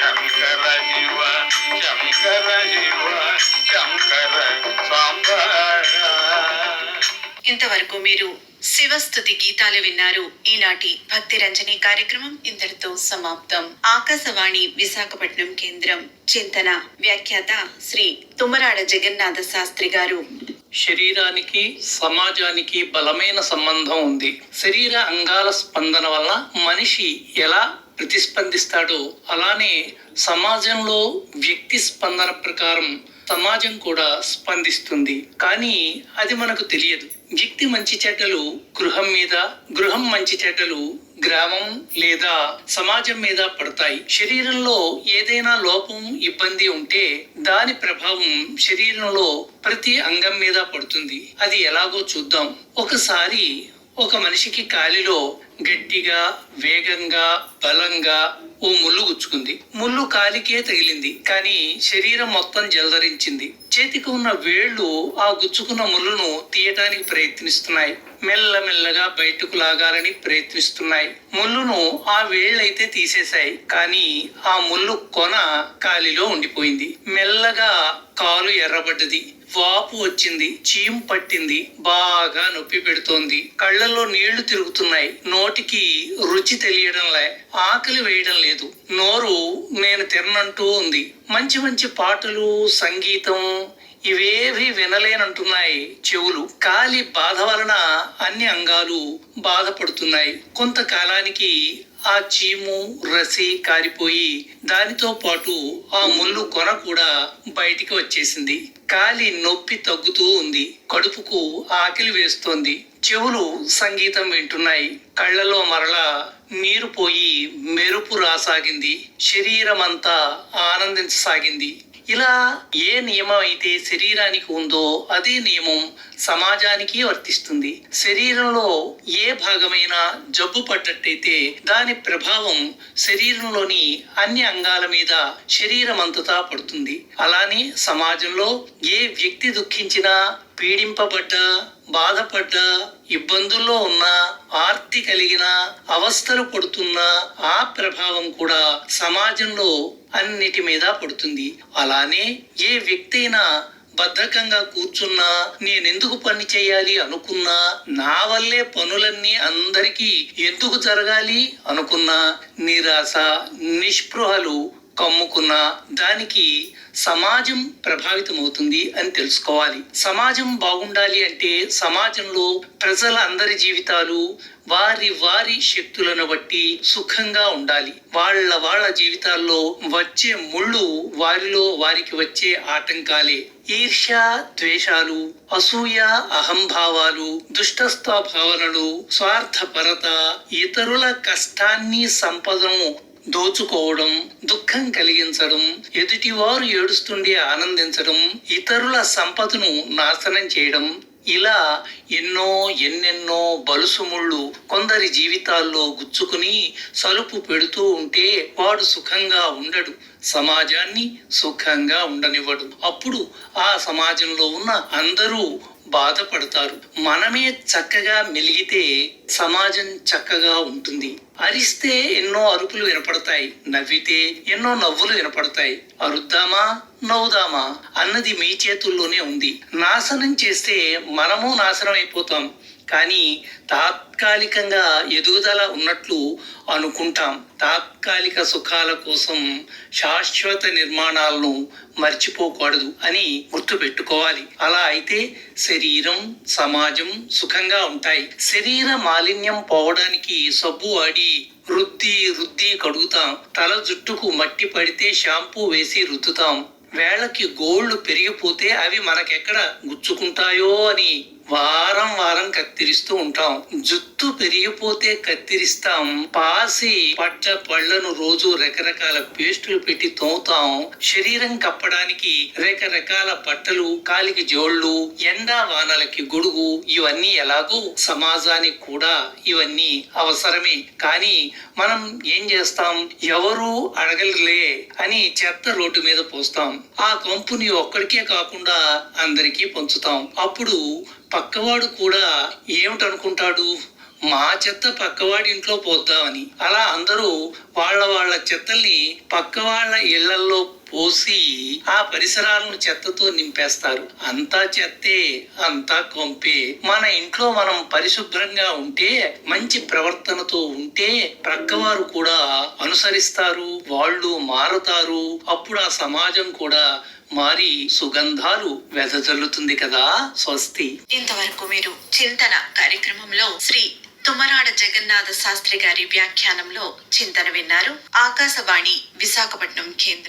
శంకర శివ శంకర శివ శంకర ఇంతవరకు మీరు శివస్థుతి గీతాలు విన్నారు. ఈనాటి భక్తి రంజని కార్యక్రమం ఇంతటితో సమాప్తం. ఆకాశవాణి విశాఖపట్నం కేంద్రం. చింతన. వ్యాఖ్యాత శ్రీ తుమ్మరాడ జగన్నాథ శాస్త్రి గారు. శరీరానికి సమాజానికి బలమైన సంబంధం ఉంది. శరీర అంగాల స్పందన వల్ల మనిషి ఎలా ప్రతిస్పందిస్తాడో. అలానే సమాజంలో వ్యక్తి స్పందన ప్రకారం సమాజం కూడా స్పందిస్తుంది. కానీ అది మనకు తెలియదు. వ్యక్తి మంచి చెడ్డలు గృహం మీద గృహం మంచి చెడ్డలు గ్రామం లేదా సమాజం మీద పడతాయి. శరీరంలో ఏదైనా లోపం ఇబ్బంది ఉంటే దాని ప్రభావం శరీరంలో ప్రతి అంగం మీద పడుతుంది. అది ఎలాగో చూద్దాం. ఒకసారి ఒక మనిషికి కాలిలో గట్టిగా వేగంగా బలంగా ఓ ముళ్ళు గుచ్చుకుంది. ముళ్ళు కాలికే తగిలింది కానీ శరీరం మొత్తం జలధరించింది. చేతికి ఉన్న వేళ్ళు ఆ గుచ్చుకున్న ముళ్ళును తీయటానికి ప్రయత్నిస్తున్నాయి. మెల్లమెల్లగా బయటకు లాగాలని ప్రయత్నిస్తున్నాయి. ముళ్ళును ఆ వేళ్ళైతే తీసేశాయి కానీ ఆ ముళ్ళు కొన కాలిలో ఉండిపోయింది. మెల్లగా కాలు ఎర్రబడ్డది. వాపు వచ్చింది చీం పట్టింది బాగా నొప్పి పెడుతోంది. కళ్ళల్లో నీళ్ళు తిరుగుతున్నాయి. నోటికి రుచి తెలియడంలే ఆకలి వేయడం లేదు. నోరు నేను తిరనంటూ ఉంది. మంచి మంచి పాటలు సంగీతం ఇవేవి వినలేనంటున్నాయి చెవులు. కాలి బాధ వలన అన్ని అంగాలు బాధపడుతున్నాయి. కొంతకాలానికి ఆ చీము రసి కారిపోయి దానితో పాటు ఆ ముళ్ళు కొన కూడా బయటికి వచ్చేసింది. కాలి నొప్పి తగ్గుతూ ఉంది. కడుపుకు ఆకలి వేస్తోంది. చెవులు సంగీతం వింటున్నాయి. కళ్ళలో మరలా నీరు పోయి మెరుపు రాసాగింది. శరీరమంతా ఆనందించసాగింది. ఇలా ఏ నియమం అయితే శరీరానికి ఉందో అదే నియమం సమాజానికి వర్తిస్తుంది. శరీరంలో ఏ భాగమైనా జబ్బు పడ్డట్టయితే దాని ప్రభావం శరీరంలోని అన్ని అంగాల మీద శరీరం అంతటా పడుతుంది. అలానే సమాజంలో ఏ వ్యక్తి దుఃఖించినా పీడింపబడ్డా బాధపడ్డా ఇబ్బందుల్లో ఉన్నా ఆర్తి కలిగిన అవస్థలు పడుతున్నా ఆ ప్రభావం కూడా సమాజంలో అన్నిటి మీద పడుతుంది. అలానే ఏ వ్యక్తి అయినా బద్ధకంగా కూర్చున్నా నేనెందుకు పని చేయాలి అనుకున్నా నా వల్లే పనులన్నీ అందరికీ ఎందుకు జరగాలి అనుకున్నా నిరాశ నిస్పృహలు కమ్ముకున్న దానికి సమాజం ప్రభావితమవుతుంది అని తెలుసుకోవాలి. సమాజం బాగుండాలి అంటే సమాజంలో ప్రజల అందరి జీవితాలు వారి వారి శక్తులను బట్టి సుఖంగా ఉండాలి. వాళ్ళ వాళ్ళ జీవితాల్లో వచ్చే ముళ్ళు వారిలో వారికి వచ్చే ఆటంకాలే. ఈర్ష్య ద్వేషాలు అసూయ అహంభావాలు దుష్టస్థ భావనలు స్వార్థపరత ఇతరుల కష్టాన్ని సంపదను దోచుకోవడం దుఃఖం కలిగించడం ఎదుటివారు ఏడుస్తుండే ఆనందించడం ఇతరుల సంపదను నాశనం చేయడం ఇలా ఎన్నో ఎన్నెన్నో బలుసుముళ్ళు కొందరి జీవితాల్లో గుచ్చుకుని సలుపు పెడుతూ ఉంటే వాడు సుఖంగా ఉండడు సమాజాన్ని సుఖంగా ఉండనివ్వడు. అప్పుడు ఆ సమాజంలో ఉన్న అందరూ బాధపడతారు. మనమే చక్కగా మెలిగితే సమాజం చక్కగా ఉంటుంది. అరిస్తే ఎన్నో అరుపులు వినపడతాయి. నవ్వితే ఎన్నో నవ్వులు వినపడతాయి. అరుద్దామా? నవ్వుదామా? అన్నది మీ చేతుల్లోనే ఉంది. నాశనం చేస్తే మనము నాశనం అయిపోతాం. కానీ తాత్కాలికంగా ఎదుగుదల ఉన్నట్లు అనుకుంటాం. తాత్కాలిక సుఖాల కోసం శాశ్వత నిర్మాణాలను మర్చిపోకూడదు అని గుర్తుపెట్టుకోవాలి. అలా అయితే శరీరం సమాజం సుఖంగా ఉంటాయి. శరీర మాలిన్యం పోవడానికి సబ్బు ఆడి రుద్ది రుద్ది కడుగుతాం. తల జుట్టుకు మట్టి పడితే షాంపూ వేసి రుద్దుతాం. వేళకి గోళ్ళు పెరిగిపోతే అవి మనకెక్కడ గుచ్చుకుంటాయో అని వారం వారం కత్తిరిస్తూ ఉంటాం. జుట్టు పెరిగిపోతే కత్తిరిస్తాం. పాసి పచ్చ పళ్ళను రోజు రకరకాల పేస్టులు పెట్టి తోముతాం. శరీరం కప్పడానికి రకరకాల బట్టలు కాలికి జోళ్ళు ఎండా వానలకి గొడుగు ఇవన్నీ ఎలాగో సమాజానికి కూడా ఇవన్నీ అవసరమే. కానీ మనం ఏం చేస్తాం? ఎవరు అడగలే అని చెత్త రోడ్డు మీద పోస్తాం. ఆ కంపుని ఒక్కడికే కాకుండా అందరికీ పంచుతాం. అప్పుడు పక్కవాడు కూడా ఏమిటనుకుంటాడు? మా చెత్త పక్కవాడి ఇంట్లో పోద్దామని. అలా అందరూ వాళ్ళ వాళ్ళ చెత్తల్ని పక్కవాళ్ళ ఇళ్ళల్లో పోసి ఆ పరిసరాలను చెత్తతో నింపేస్తారు. అంతా చెత్తే అంతా కొంపే. మన ఇంట్లో మనం పరిశుభ్రంగా ఉంటే మంచి ప్రవర్తనతో ఉంటే ప్రక్కవారు కూడా అనుసరిస్తారు వాళ్ళు మారుతారు. అప్పుడు ఆ సమాజం కూడా మారి సుగంధాలు వెదజల్లుతుంది కదా స్వస్తి. ఇంతవరకు మీరు చింతన కార్యక్రమంలో శ్రీ తుమ్మరాడ జగన్నాథ శాస్త్రి గారి వ్యాఖ్యానంలో చింతన విన్నారు. ఆకాశవాణి విశాఖపట్నం కేంద్రం.